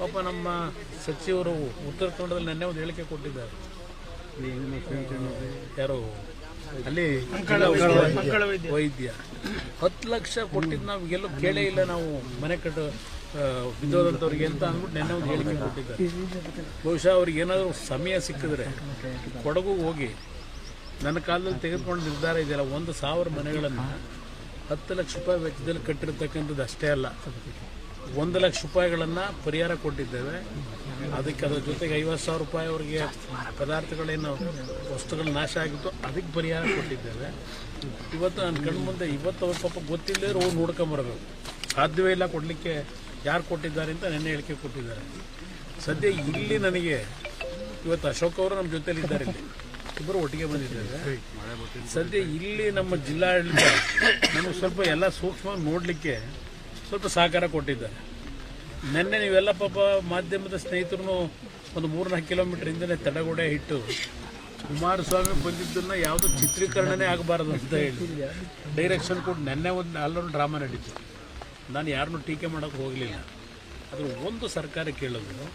ಪಾಪ ನಮ್ಮ ಸಚಿವರು ಉತ್ತರ ಕನ್ನಡದಲ್ಲಿ ನೆನ್ನೆ ಒಂದು ಹೇಳಿಕೆ ಕೊಟ್ಟಿದ್ದಾರೆ. ಯಾರು? ಅಲ್ಲಿ ವೈದ್ಯ- ವೈದ್ಯ. ಹತ್ತು ಲಕ್ಷ ಕೊಟ್ಟಿದ್ದು ನಾವು ಎಲ್ಲೂ ಕೇಳೇ ಇಲ್ಲ ನಾವು ಮನೆ ಕಟ್ಟು ಬಿದ್ದೋದಂಥವ್ರಿಗೆ ಅಂತ ಅಂದ್ಬಿಟ್ಟು ನೆನ್ನೆ ಒಂದು ಹೇಳಿಕೆ ಕೊಟ್ಟಿದ್ದಾರೆ. ಬಹುಶಃ ಅವ್ರಿಗೆ ಏನಾದರೂ ಸಮಯ ಸಿಕ್ಕಿದ್ರೆ ಕೊಡಗು ಹೋಗಿ ನನ್ನ ಕಾಲದಲ್ಲಿ ತೆಗೆದುಕೊಂಡು ನಿರ್ಧಾರ ಇದೆಯಲ್ಲ ಒಂದು ಸಾವಿರ ಮನೆಗಳನ್ನು ಹತ್ತು ಲಕ್ಷ ರೂಪಾಯಿ ವೆಚ್ಚದಲ್ಲಿ ಕಟ್ಟಿರ್ತಕ್ಕಂಥದ್ದು ಅಷ್ಟೇ ಅಲ್ಲ. ಒಂದು ಲಕ್ಷ ರೂಪಾಯಿಗಳನ್ನು ಪರಿಹಾರ ಕೊಟ್ಟಿದ್ದೇವೆ. ಅದಕ್ಕೆ ಅದ್ರ ಜೊತೆಗೆ ಐವತ್ತು ಸಾವಿರ ರೂಪಾಯಿ ಅವರಿಗೆ ಪದಾರ್ಥಗಳೇನು ವಸ್ತುಗಳು ನಾಶ ಆಗಿತ್ತು ಅದಕ್ಕೆ ಪರಿಹಾರ ಕೊಟ್ಟಿದ್ದೇವೆ. ಇವತ್ತು ನನ್ನ ಕಣ್ಣು ಮುಂದೆ ಇವತ್ತು ಅವ್ರ ಪಾಪ ಗೊತ್ತಿಲ್ಲದೆ ಹೋಗಿ ನೋಡ್ಕೊಂಬರ್ಬೇಕು ಸಾಧ್ಯವೇ ಇಲ್ಲ ಕೊಡಲಿಕ್ಕೆ ಯಾರು ಕೊಟ್ಟಿದ್ದಾರೆ ಅಂತ ನೆನ್ನೆ ಹೇಳಿಕೆ ಕೊಟ್ಟಿದ್ದಾರೆ. ಸದ್ಯ ಇಲ್ಲಿ ನನಗೆ ಇವತ್ತು ಅಶೋಕ್ ಅವರು ನಮ್ಮ ಜೊತೆಲಿ ಇದ್ದಾರೆ ಇಲ್ಲಿ. ಇಬ್ಬರು ಒಟ್ಟಿಗೆ ಬಂದಿದ್ದಾರೆ ಸದ್ಯ ಇಲ್ಲಿ ನಮ್ಮ ಜಿಲ್ಲಾಡಳಿತ ನಮಗೆ ಸ್ವಲ್ಪ ಎಲ್ಲ ಸೂಕ್ಷ್ಮವಾಗಿ ನೋಡಲಿಕ್ಕೆ ಸ್ವಲ್ಪ ಸಹಕಾರ ಕೊಟ್ಟಿದ್ದಾರೆ. ನಿನ್ನೆ ನೀವೆಲ್ಲ ಪಾಪ ಮಾಧ್ಯಮದ ಸ್ನೇಹಿತರು ಒಂದು ಮೂರ್ನಾಲ್ಕು ಕಿಲೋಮೀಟರ್ ಹಿಂದೆ ತಡಗೋಡೆ ಇಟ್ಟು ಕುಮಾರಸ್ವಾಮಿ ಬಂದಿದ್ದನ್ನ ಯಾವುದು ಚಿತ್ರೀಕರಣನೇ ಆಗಬಾರದು ಅಂತ ಹೇಳಿ. ಡೈರೆಕ್ಷನ್ ಕೊಟ್ಟು ನೆನ್ನೆ ಒಂದು ಅಲ್ಲೊಂದು ಡ್ರಾಮಾ ನಡೀತು. ನಾನು ಯಾರನ್ನೂ ಟೀಕೆ ಮಾಡೋಕೆ ಹೋಗಲಿಲ್ಲ. ಆದರೆ ಒಂದು ಸರ್ಕಾರ ಕೇಳೋದು